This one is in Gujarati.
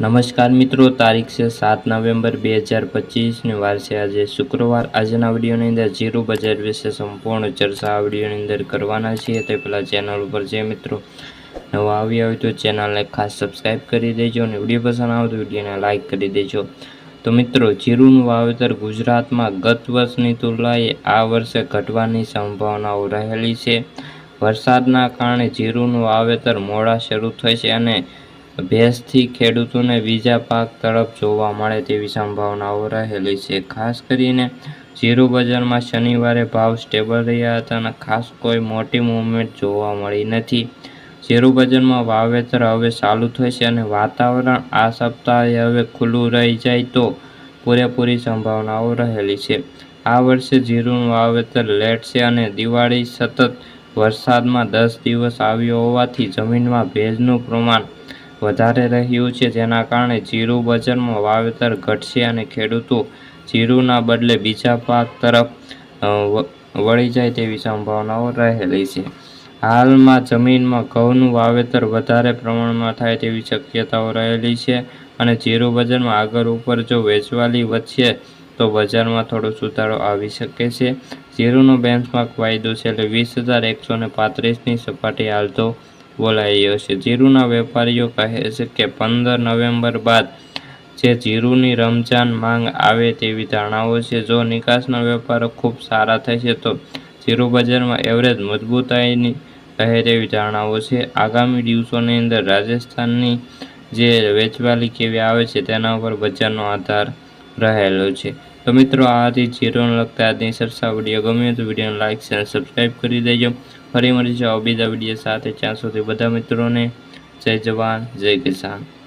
નમસ્કાર મિત્રો, તારીખ છે સાત નવેમ્બર બે હજાર પચીસની વાર છે. આજે શુક્રવાર. આજના વિડીયોની અંદર જીરો બજાર વિશે સંપૂર્ણ ચર્ચા આ વિડીયોની અંદર કરવાના છીએ. તે પહેલાં ચેનલ ઉપર જે મિત્રો નવા આવ્યા હોય તો ચેનલને ખાસ સબસ્ક્રાઈબ કરી દેજો અને વીડિયો પસંદ આવે તો વિડીયોને લાઇક કરી દેજો. તો મિત્રો, જીરુનું વાવેતર ગુજરાતમાં ગત વર્ષની તુલનાએ આ વર્ષે ઘટવાની સંભાવનાઓ રહેલી છે. વરસાદના કારણે જીરુનું વાવેતર મોડા શરૂ થશે અને ભેજથી ખેડૂતોને બીજા પાક તરફ જોવા મળે તેવી સંભાવનાઓ રહેલી છે. ખાસ કરીને જીરું બજારમાં શનિવારે ભાવ સ્ટેબલ રહ્યા હતા અને ખાસ કોઈ મોટી મૂવમેન્ટ જોવા મળી નથી. જીરું બજારમાં વાવેતર હવે ચાલુ થશે અને વાતાવરણ આ સપ્તાહે હવે ખુલ્લું રહી જાય તો પૂરેપૂરી સંભાવનાઓ રહેલી છે. આ વર્ષે જીરુંનું વાવેતર લેટ છે અને દિવાળી સતત વરસાદમાં દસ દિવસ આવ્યો હોવાથી જમીનમાં ભેજનું પ્રમાણ વધારે રહ્યું છે, જેના કારણે જીરું બજારમાં વાવેતર ઘટશે અને ખેડૂતો જીરુંના બદલે બીજા પાક તરફ વળી જાય તેવી સંભાવનાઓ રહેલી છે. હાલમાં જમીનમાં ઘઉંનું વાવેતર વધારે પ્રમાણમાં થાય તેવી શક્યતાઓ રહેલી છે અને જીરું બજારમાં આગળ ઉપર જો વેચવાલી વધશે, તો બજારમાં થોડો સુધારો આવી શકે છે. જીરુનો બેન્ચમાર્ક વાયદો છે એટલે વીસ હજાર એકસો ને પાંત્રીસની સપાટી હાલ તો બોલાયો છે. જીરુના વેપારીઓ કહે છે કે પંદર નવેમ્બર બાદ જે જીરુની રમજાન માંગ આવે તેવી ધારણાઓ છે. જો નિકાસના વેપારો ખૂબ સારા થશે તો જીરુ બજારમાં એવરેજ મજબૂતાઈની રહે તેવી ધારણાઓ છે. આગામી દિવસોની અંદર રાજસ્થાનની જે વેચવાલી કેવી આવે છે તેના ઉપર બજારનો આધાર રહેલો છે. તો મિત્રો, આ હતી જીરોને લગતા આજની સરસા વીડિયો. ગમ્યો તો વિડીયોને લાઇક અને સબસ્ક્રાઈબ કરી દેજો. ફરી મળીશું બીજા વીડિયો સાથે. ત્યાં સુધી બધા મિત્રોને જય જવાન, જય કિસાન.